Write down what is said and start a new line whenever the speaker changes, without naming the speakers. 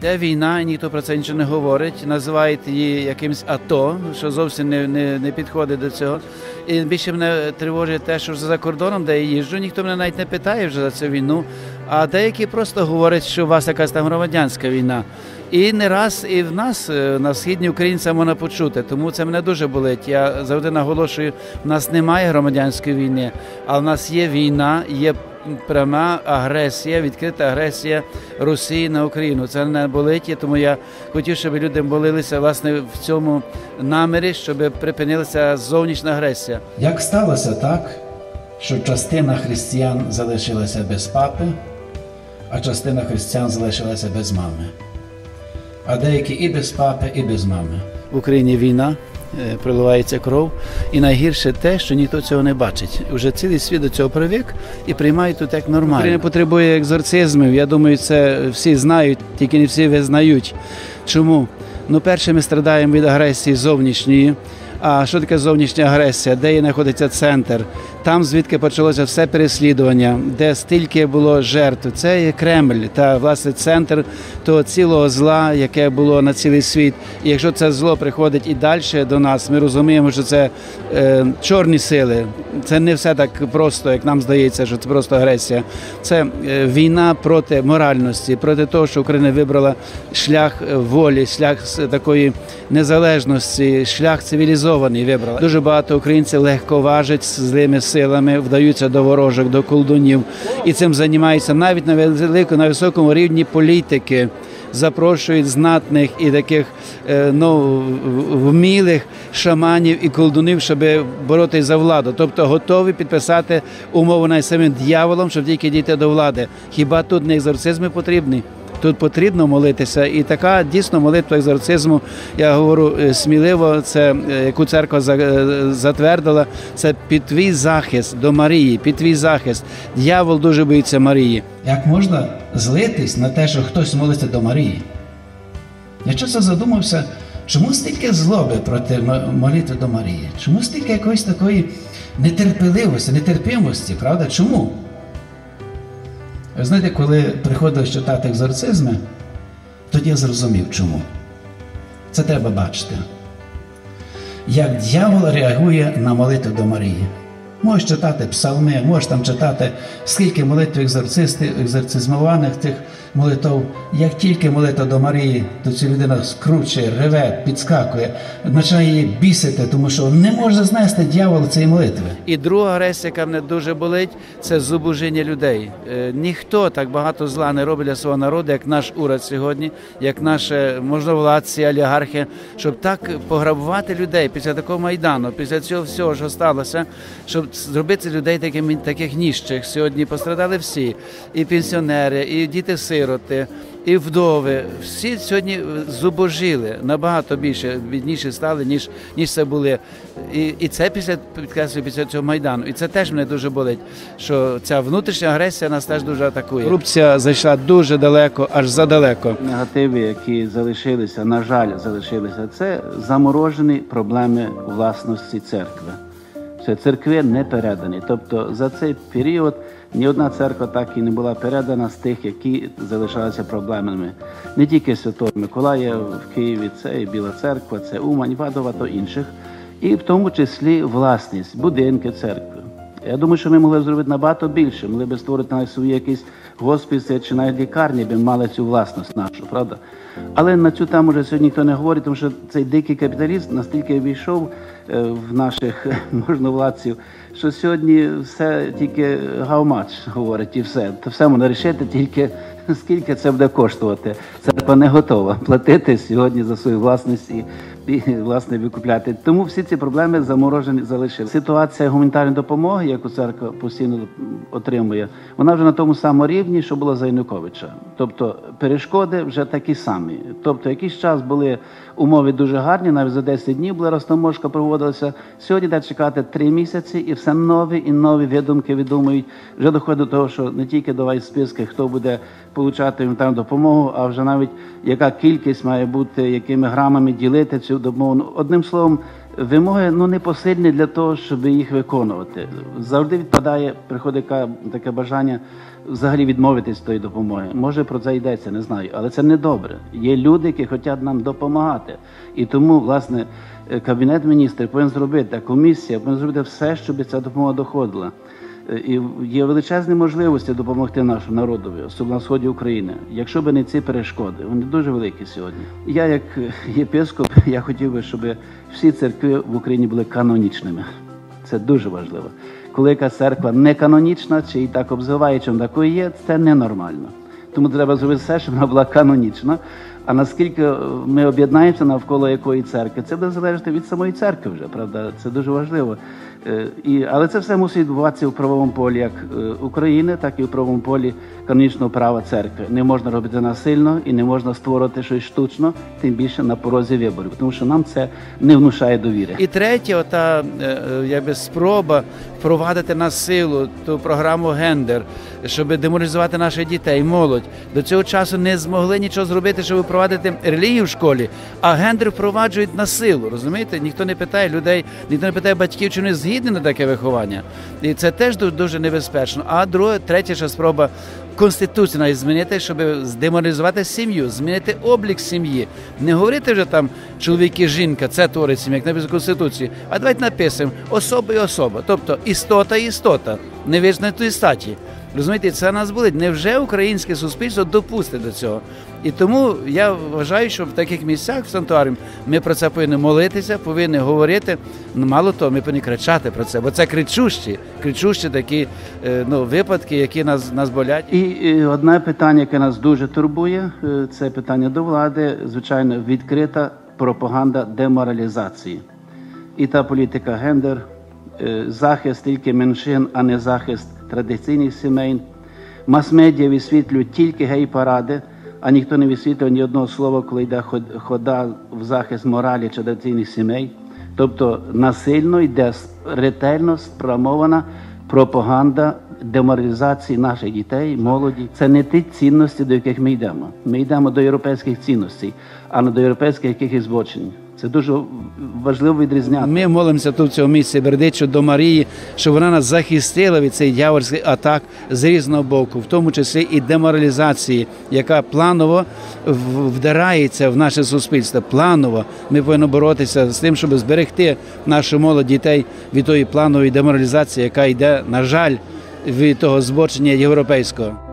Де війна, і ніхто про це нічого не говорить, називають її якимось АТО, що зовсім не не, не підходить до цього. І більше мене тривожить те, що за кордоном, де я їжджу, ніхто мене навіть не питає вже за цю війну. А деякі просто говорять, що у вас якась там громадянська війна. І не раз і в нас е, на східній українцям можна почути. Тому це мене дуже болить. Я завжди наголошую, в нас немає громадянської війни, а в нас є війна, є пряма агресія, відкрита агресія Росії на Україну. Це не болить, тому я хотів, щоб люди молилися власне в цьому намірі, щоб припинилася зовнішня агресія.
Як сталося так, що частина християн залишилася без папи, а частина християн залишилася без мами? А деякі і без папи, і без мами.
В Україні війна. Е, Проливається кров, і найгірше те, що ніхто цього не бачить. Уже цілий світ до цього привик і приймає тут як нормально. Україна потребує екзорцизмів. Я думаю, це всі знають, тільки не всі визнають. Чому? Ну, перше, ми страдаємо від агресії зовнішньої. А що таке зовнішня агресія? Де є знаходиться центр? Там, звідки почалося все переслідування, де стільки було жертв. Це є Кремль та власне центр того цілого зла, яке було на цілий світ. І якщо це зло приходить і далі до нас, ми розуміємо, що це е, чорні сили. Це не все так просто, як нам здається, що це просто агресія. Це е, війна проти моральності, проти того, що Україна вибрала шлях е, волі, шлях такої незалежності, шлях цивілізований вибрала. Дуже багато українців легковажать з злими силами, вдаються до ворожок, до колдунів, і цим займаються навіть на велику, на високому рівні політики. Запрошують знатних і таких е, ну, вмілих шаманів і колдунів, щоб боротися за владу. Тобто готові підписати умову навіть самим дьяволом, щоб тільки дійти до влади. Хіба тут не екзорцизми потрібні? Тут потрібно молитися, і така дійсно молитва екзорцизму. Я говорю е, сміливо, це е, яку церква е, затвердила. Це під твій захист до Марії, під твій захист. Дьявол дуже боїться Марії.
Як можна злитись на те, що хтось молиться до Марії? Я часто задумався, чому стільки злоби проти молитви до Марії? Чому стільки якоїсь такої нетерпеливості, нетерпимості, правда? Чому? Ви знаєте, коли приходив читати екзорцизми, тоді я зрозумів, чому. Це треба бачити. Як дьявол реагує на молитву до Марії. Можеш читати псалми, можеш там читати, скільки молитв екзорцистів, екзорцизмованих тих молитв. Як тільки молитва до Марії, то ця людина скручує, реве, підскакує, починає її бісити, тому що не може знести дьявол цієї молитви.
І друга агресія, яка мене дуже болить, це зубожіння людей. Е, Ніхто так багато зла не робить для свого народу, як наш уряд сьогодні, як наші можновладці, олігархи, щоб так пограбувати людей після такого майдану, після цього всього, що сталося, щоб зробити людей такими таких ніжчих. Сьогодні пострадали всі, і пенсіонери, і діти-сироти. І вдови всі сьогодні зубожили набагато більше бідніші стали, ніж ніж це були. І, і це після підкреслюю після цього майдану. І це теж мене дуже болить. Що ця внутрішня агресія нас теж дуже атакує. Корупція зайшла дуже далеко, аж задалеко.
Негативи, які залишилися, на жаль, залишилися, це заморожені проблеми власності церкви. Це церкви не передані. Тобто за цей період ні одна церква так і не була передана з тих, які залишалися проблемами. Не тільки Святого Миколая в Києві, це і Біла церква, це Умань, Вадова, то інших, і в тому числі власність, будинки церкви. Я думаю, що ми могли б зробити набагато більше. Могли б створити навіть свої якісь госпіси чи навіть лікарні, би мали цю власність нашу, правда? Але на цю тему вже сьогодні ніхто не говорить, тому що цей дикий капіталіст настільки війшов е, в наших можновладців, що сьогодні все тільки гавмач говорить і все. То все можна рішити тільки скільки це буде коштувати. Церква не готова платити сьогодні за свою власність і власне викупляти. Тому всі ці проблеми заморожені залишили. Ситуація гуманітарної допомоги, яку церква постійно отримує, вона вже на тому самому рівні, що була за Януковича. Тобто перешкоди вже такі самі. Тобто, якийсь час були умови дуже гарні, навіть за 10 днів була розтаможка проводилася. Сьогодні треба чекати 3 місяці, і все нові і нові видумки видумують. Вже доходить до того, що не тільки давай списки, хто буде получати гуманітарну допомогу, а вже навіть яка кількість має бути, якими грамами ділити цю цю. Ну, Одним словом, вимоги ну, не посильні для того, щоб їх виконувати. Завжди відпадає, приходить таке бажання взагалі відмовитись від тої допомоги. Може про це йдеться, не знаю, але це не добре. Є люди, які хочуть нам допомагати. І тому, власне, е, Кабінет міністрів повинен зробити, комісія повинна зробити все, щоб ця допомога доходила. І є величезні можливості допомогти нашому народові, особливо на сході України. Якщо б не ці перешкоди, вони дуже великі сьогодні. Я, як єпископ, я хотів би, щоб всі церкви в Україні були канонічними. Це дуже важливо. Коли яка церква не канонічна, чи і так обзиває, чим такою є, це ненормально. Тому треба зробити все, щоб вона була канонічна. А наскільки ми об'єднаємося навколо якої церкви, це буде залежати від самої церкви вже, правда? Це дуже важливо. Е, І, але це все мусить відбуватися у правовому полі як е, України, так і у правовому полі канонічного права церкви. Не можна робити насильно і не можна створити щось штучно, тим більше на порозі виборів, тому що нам це не внушає довіри.
І третє, ота е, якби спроба впровадити на силу ту програму гендер, щоб деморалізувати наших дітей, молодь. До цього часу не змогли нічого зробити, щоб впровадити релігію в школі, а гендер впроваджують на силу. Розумієте? Ніхто не питає людей, ніхто не питає батьків, чи вони згідні на таке виховання. І це теж дуже небезпечно. А друге, третя ще спроба конституцію змінити, щоб здеморалізувати сім'ю, змінити облік сім'ї. Не говорити вже там чоловік і жінка, це творить сім'я, як написано в Конституції, а давайте написимо особа і особа, тобто істота і істота, не визнаної статі. Розумієте, це нас болить. Невже українське суспільство допустить до цього? І тому я вважаю, що в таких місцях в санктуаріум ми про це повинні молитися, повинні говорити. Ну, мало того, ми повинні кричати про це, бо це кричущі, кричущі такі е, ну, випадки, які нас, нас болять.
І, і одне питання, яке нас дуже турбує, е, це питання до влади, звичайно, відкрита пропаганда деморалізації. І та політика гендер, е, захист тільки меншин, а не захист традиційних сімей. Мас-медіа висвітлюють тільки гей-паради, а ніхто не висвітлює ні одного слова, коли йде хода в захист моралі чи традиційних сімей. Тобто насильно йде ретельно спрямована пропаганда деморалізації наших дітей, молоді. Це не ті цінності, до яких ми йдемо. Ми йдемо до європейських цінностей, а не до європейських якихось збочень. Це дуже важливо відрізняти.
Ми молимося тут в цьому місці Бердичу до Марії, щоб вона нас захистила від цих дьявольських атак з різного боку, в тому числі і деморалізації, яка планово вдирається в наше суспільство. Планово ми повинні боротися з тим, щоб зберегти нашу молодь дітей від тої планової деморалізації, яка йде, на жаль, від того збочення європейського.